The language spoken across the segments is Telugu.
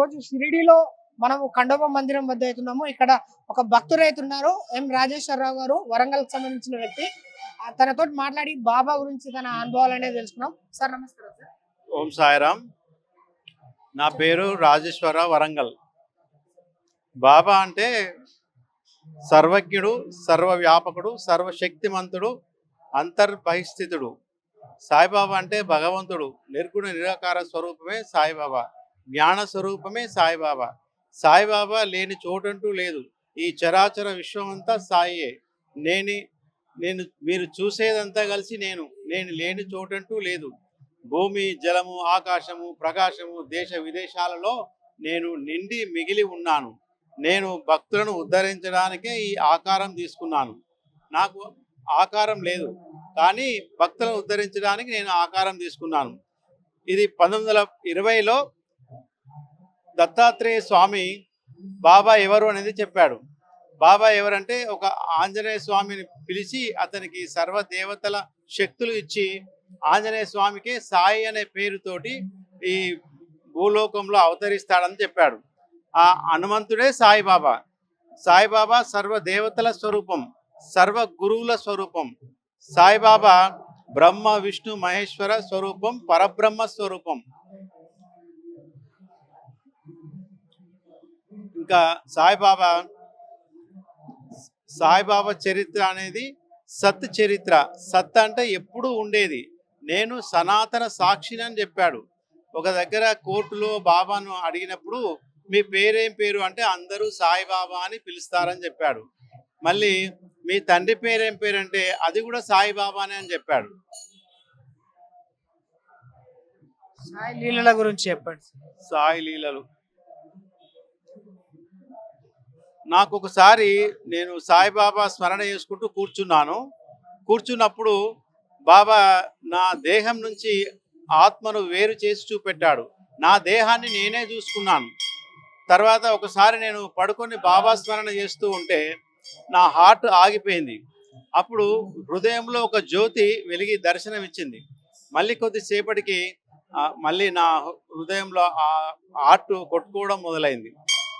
రోజు షిరిడిలో మనము ఖండోబ మందిరం వద్ద అవుతున్నాము. ఇక్కడ ఒక భక్తుడు అవుతున్నారు ఎం రాజేశ్వరరావు గారు వరంగల్కి సంబంధించిన వ్యక్తి. తనతో మాట్లాడి బాబా గురించి తన అనుభవాలు అనేది తెలుసుకున్నాం. సార్ నమస్కారం సార్. ఓం సాయిరామ్ నా పేరు రాజేశ్వర వరంగల్. బాబా అంటే సర్వజ్ఞుడు సర్వవ్యాపకుడు సర్వశక్తిమంతుడు అంతర్బహిస్థితుడు సాయిబాబా అంటే భగవంతుడు. నిర్గుణ నిరాకార స్వరూపమే సాయిబాబా. జ్ఞాన స్వరూపమే సాయిబాబా. సాయిబాబా లేని చోటంటూ లేదు. ఈ చరాచర విశ్వం అంతా సాయియే నేనే నేను మీరు చూసేదంతా కలిసి నేను నేను లేని చోటంటూ లేదు. భూమి జలము ఆకాశము ప్రకాశము దేశ విదేశాలలో నేను నిండి మిగిలి ఉన్నాను. నేను భక్తులను ఉద్ధరించడానికే ఈ ఆకారం తీసుకున్నాను. నాకు ఆకారం లేదు. కానీ భక్తులను ఉద్ధరించడానికి నేను ఆకారం తీసుకున్నాను. ఇది పంతొమ్మిది వందల ఇరవైలో దత్తాత్రేయ స్వామి బాబా ఎవరు అనేది చెప్పాడు. బాబా ఎవరంటే ఒక ఆంజనేయ స్వామిని పిలిచి అతనికి సర్వ దేవతల శక్తులు ఇచ్చి ఆంజనేయ స్వామికి సాయి అనే పేరుతోటి ఈ భూలోకంలో అవతరిస్తాడని చెప్పాడు. ఆ హనుమంతుడే సాయిబాబా సాయిబాబా సర్వ దేవతల స్వరూపం సర్వ గురువుల స్వరూపం సాయిబాబా బ్రహ్మ విష్ణు మహేశ్వర స్వరూపం పరబ్రహ్మ స్వరూపం. ఇంకా సాయిబాబా సాయిబాబా చరిత్ర అనేది సత్ చరిత్ర. సత్ అంటే ఎప్పుడూ ఉండేది. నేను సనాతన సాక్షిని అని చెప్పాడు. ఒక దగ్గర కోర్టులో బాబాను అడిగినప్పుడు మీ పేరేం పేరు అంటే అందరూ సాయిబాబా అని పిలుస్తారని చెప్పాడు. మళ్ళీ మీ తండ్రి పేరేం పేరు అంటే అది కూడా సాయిబాబానే అని చెప్పాడు. సాయి లీలల గురించి చెప్పండి. సాయి లీలలు. నాకు ఒకసారి నేను సాయిబాబా స్మరణ చేసుకుంటూ కూర్చున్నాను. కూర్చున్నప్పుడు బాబా నా దేహం నుంచి ఆత్మను వేరు చేసి చూపెట్టాడు. నా దేహాన్ని నేనే చూసుకున్నాను. తర్వాత ఒకసారి నేను పడుకొని బాబా స్మరణ చేస్తూ ఉంటే నా హార్ట్ ఆగిపోయింది. అప్పుడు హృదయంలో ఒక జ్యోతి వెలిగి దర్శనం ఇచ్చింది మళ్ళీ కొద్దిసేపటికి మళ్ళీ నా హృదయంలో ఆ హార్ట్ కొట్టుకోవడం మొదలైంది.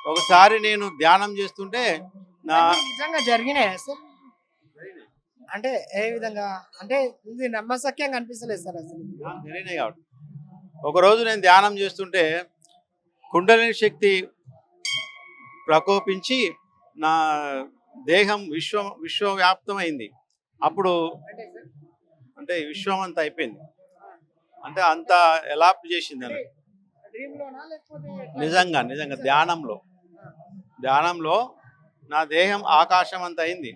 ఒకసారి నేను ధ్యానం చేస్తుంటే నా నిజంగా జరిగినాయా సార్? అంటే ఏ విధంగా? అంటే ఇది నమ్మసక్యంగా అనిపిస్తలేదు సార్ అసలు. నాకు తెలియనే కాబట్టి. ఒకరోజు నేను ధ్యానం చేస్తుంటే కుండలిని శక్తి ప్రకోపించి నా దేహం విశ్వ విశ్వవ్యాప్తమైంది. అప్పుడు అంటే విశ్వం అంతా అయిపోయింది. అంటే అంత ఎలా చేసింది అని? నిజంగా నిజంగా ధ్యానంలో. ధ్యానంలో నా దేహం ఆకాశం అంత అయింది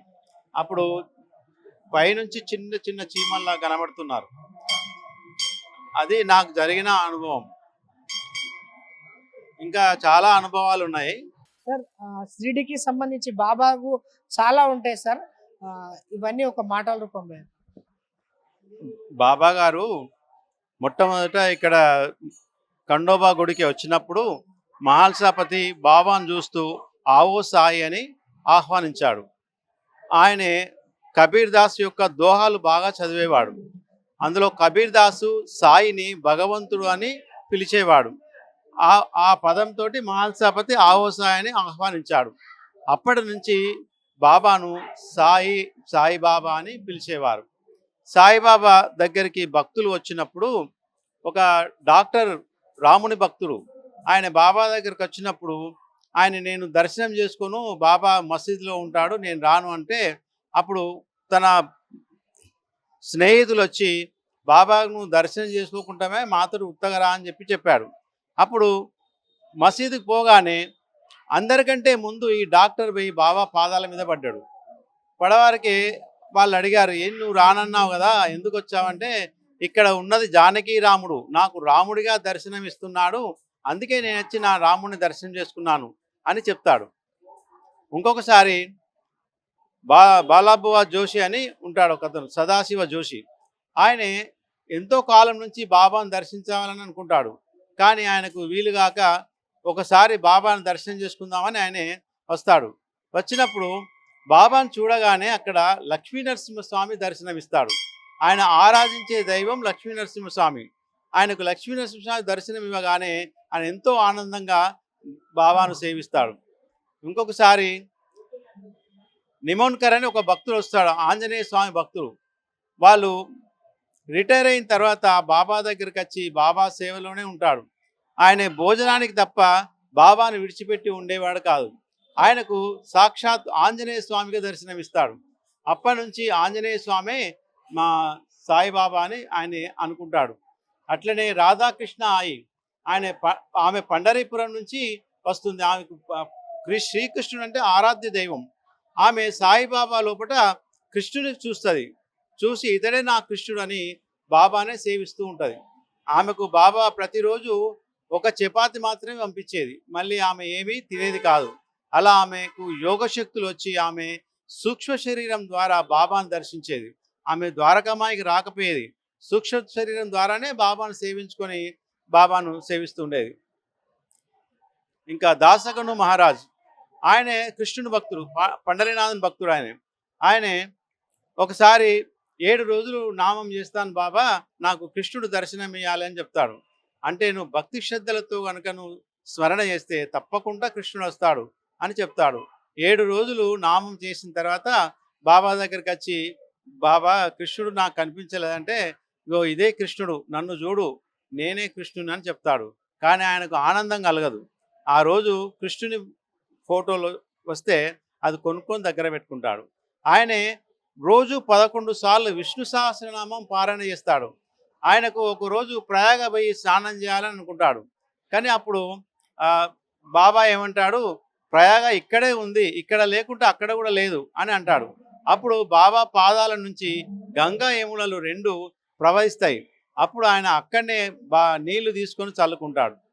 అప్పుడు పైనుంచి చిన్న చిన్న చీమల్లా కనబడుతున్నారు. అది నాకు జరిగిన అనుభవం. ఇంకా చాలా అనుభవాలు ఉన్నాయి సార్ షిరిడికి సంబంధించి బాబాకు చాలా ఉంటాయి సార్. ఇవన్నీ ఒక మాటల రూపంలో. బాబా గారు మొట్టమొదట ఇక్కడ ఖండోబా గుడికి వచ్చినప్పుడు మహాల్సాపతి బాబాను చూస్తూ ఆవో సాయి అని ఆహ్వానించాడు. ఆయనే కబీర్ దాస్ యొక్క దోహాలు బాగా చదివేవాడు. అందులో కబీర్ దాసు సాయిని భగవంతుడు అని పిలిచేవాడు. ఆ ఆ పదంతో మహాల్సాపతి ఆవో సాయి అని ఆహ్వానించాడు. అప్పటి నుంచి బాబాను సాయి సాయిబాబా అని పిలిచేవారు. సాయిబాబా దగ్గరికి భక్తులు వచ్చినప్పుడు ఒక డాక్టర్ రాముని భక్తుడు. ఆయన బాబా దగ్గరికి వచ్చినప్పుడు ఆయన నేను దర్శనం చేసుకోను బాబా మసీదులో ఉంటాడు నేను రాను అంటే అప్పుడు తన స్నేహితులు వచ్చి బాబాను దర్శనం చేసుకోకుండామే మాతడు ఉత్తగరా అని చెప్పి చెప్పాడు అప్పుడు మసీదుకు పోగానే అందరికంటే ముందు ఈ డాక్టర్ పోయి బాబా పాదాల మీద పడ్డాడు. పడవారికి వాళ్ళు అడిగారు ఏం నువ్వు రానన్నావు కదా ఎందుకు వచ్చావంటే ఇక్కడ ఉన్నది జానకి రాముడు నాకు రాముడిగా దర్శనం ఇస్తున్నాడు అందుకే నేను వచ్చి నా రాముడిని దర్శనం చేసుకున్నాను. అని చెప్తాడు. ఇంకొకసారి బా బాలాబువా జోషి అని ఉంటాడు ఒక అతను సదాశివ జోషి. ఆయనే ఎంతో కాలం నుంచి బాబాను దర్శించాలని అనుకుంటాడు. కానీ ఆయనకు వీలుగాక ఒకసారి బాబాను దర్శనం చేసుకుందామని ఆయనే వస్తాడు. వచ్చినప్పుడు బాబాను చూడగానే అక్కడ లక్ష్మీనరసింహస్వామి దర్శనమిస్తాడు. ఆయన ఆరాధించే దైవం లక్ష్మీనరసింహస్వామి. ఆయనకు లక్ష్మీనరసింహస్వామి దర్శనం ఇవ్వగానే ఆయన ఎంతో ఆనందంగా బాబాను సేవిస్తాడు. ఇంకొకసారి నిమోన్కర్ అని ఒక భక్తుడు వస్తాడు ఆంజనేయ స్వామి భక్తుడు. వాళ్ళు రిటైర్ అయిన తర్వాత బాబా దగ్గరికి వచ్చి బాబా సేవలోనే ఉంటాడు. ఆయన భోజనానికి తప్ప బాబాను విడిచిపెట్టి ఉండేవాడు కాదు. ఆయనకు సాక్షాత్ ఆంజనేయ స్వామిగా దర్శనమిస్తాడు. అప్పటి నుంచి ఆంజనేయ స్వామే మా సాయిబాబా అని ఆయన అనుకుంటాడు. అట్లనే రాధాకృష్ణ ఆయి ఆయన ప- ఆమె పండరీపురం నుంచి వస్తుంది. ఆమెకు శ్రీకృష్ణుడు అంటే ఆరాధ్య దైవం. ఆమె సాయిబాబా లోపల కృష్ణుడిని చూస్తుంది. చూసి ఇతడే నా కృష్ణుడు అని బాబానే సేవిస్తూ ఉంటుంది. ఆమెకు బాబా ప్రతిరోజు ఒక చపాతి మాత్రమే పంపించేది. మళ్ళీ ఆమె ఏమీ తినేది కాదు. అలా ఆమెకు యోగశక్తులు వచ్చి ఆమె సూక్ష్మ శరీరం ద్వారా బాబాను దర్శించేది. ఆమె ద్వారకామాయికి రాకపోయేది. సూక్ష్మ శరీరం ద్వారానే బాబాను సేవించుకొని బాబాను సేవిస్తుండేది ఇంకా దాసగను మహారాజ్. ఆయనే కృష్ణుని భక్తుడు పండరీనాథన్ భక్తుడు ఆయన. ఆయనే ఒకసారి ఏడు రోజులు నామం చేస్తాను బాబా నాకు కృష్ణుడు దర్శనం ఇవ్వాలి అని చెప్తాడు. అంటే నువ్వు భక్తి శ్రద్ధలతో కనుక నువ్వు స్మరణ చేస్తే తప్పకుండా కృష్ణుడు వస్తాడు అని చెప్తాడు. ఏడు రోజులు నామం చేసిన తర్వాత బాబా దగ్గరికి వచ్చి బాబా కృష్ణుడు నాకు కనిపించలేదంటే ఇగో ఇదే కృష్ణుడు నన్ను చూడు నేనే కృష్ణుని అని చెప్తాడు. కానీ ఆయనకు ఆనందం కలగదు. ఆ రోజు కృష్ణుని ఫోటోలు వస్తే అది కొనుక్కొని దగ్గర పెట్టుకుంటాడు. ఆయనే రోజు పదకొండు సార్లు విష్ణు సహస్రనామం పారాయణ చేస్తాడు. ఆయనకు ఒకరోజు ప్రయాగ పోయి స్నానం చేయాలని అనుకుంటాడు. కానీ అప్పుడు బాబా ఏమంటాడు ప్రయాగ ఇక్కడే ఉంది ఇక్కడ లేకుంటే అక్కడ కూడా లేదు అని అంటాడు. అప్పుడు బాబా పాదాల నుంచి గంగా యమునలు రెండు ప్రవహిస్తాయి. అప్పుడు ఆయన అక్కడనే బా నీళ్ళు తీసుకొని చల్లుకుంటాడు.